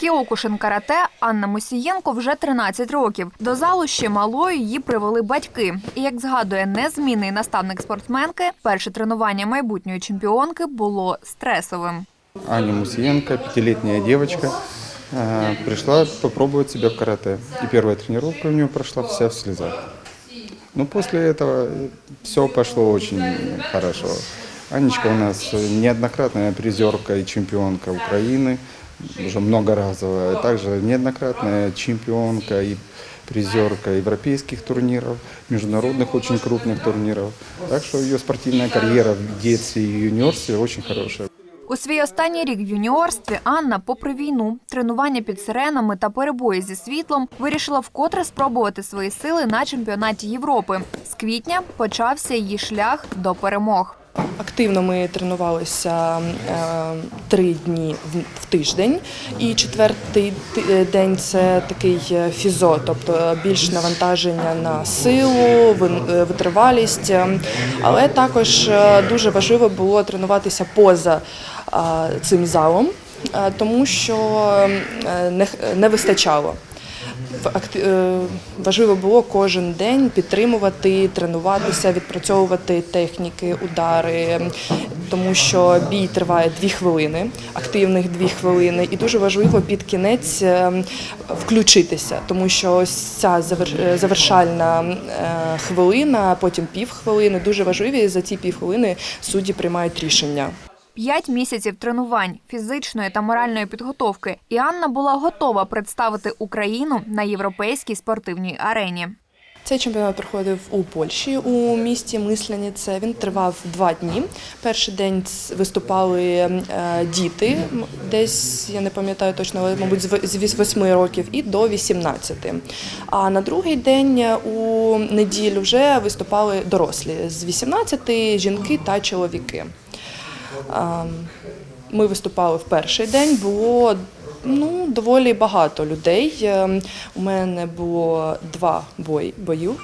Кіокушин карате Анна Мусієнко вже 13 років. До залу ще малою її привели батьки. І як згадує незмінний наставник спортсменки, перше тренування майбутньої чемпіонки було стресовим. Аня Мусиенко, пятилетняя девочка, э, пришла попробовать себя в карате. И первая тренировка у нее прошла вся в слезах. Но после этого все пошло очень хорошо. Анечка у нас неоднократная призерка и чемпионка Украины, уже многоразовая, а также неоднократная чемпионка и призерка европейских турниров, международных очень крупных турниров. Так что ее спортивная карьера в детстве и юниорстве очень хорошая. У свій останній рік в юніорстві Анна, попри війну, тренування під сиренами та перебої зі світлом, вирішила вкотре спробувати свої сили на чемпіонаті Європи. З квітня почався її шлях до перемог. Активно ми тренувалися е, три дні в- тиждень, і четвертий е, день це такий е, фізо, тобто більш навантаження на силу, витривалість. Е, Але також дуже важливо було тренуватися поза цим залом, тому що не вистачало. Е, Важливо було кожен день підтримувати, тренуватися, відпрацьовувати техніки, удари, тому що бій триває дві хвилини, активних дві хвилини, і дуже важливо під кінець е, включитися, тому що ось ця е, завершальна хвилина, потім півхвилини дуже важливі. і За ці півхвилини судді приймають рішення. П'ять місяців тренувань, фізичної та моральної підготовки, і Анна була готова представити Україну на європейській спортивній арені. Цей чемпіонат проходив у Польщі у місті Мисляніце. Він тривав два дні. Перший день виступали е, діти, десь я не пам'ятаю точно, мабуть з в- з віс- восьми років і до 18. А на другий день е, у неділю вже виступали дорослі з 18 жінки та чоловіки. А, Ми виступали в перший день. Було ну, доволі багато людей. Е, У мене було два бої, бою.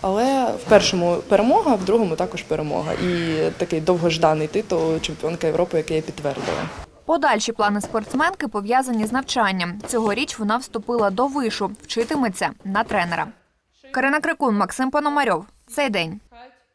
Але в першому перемога, в другому також перемога. І такий довгожданий титул чемпіонка Європи, який я підтвердила. Подальші плани спортсменки пов'язані з навчанням. Цьогоріч вона вступила до вишу, вчитиметься на тренера. Карина Крикун, Максим Пономарьов. Цей день.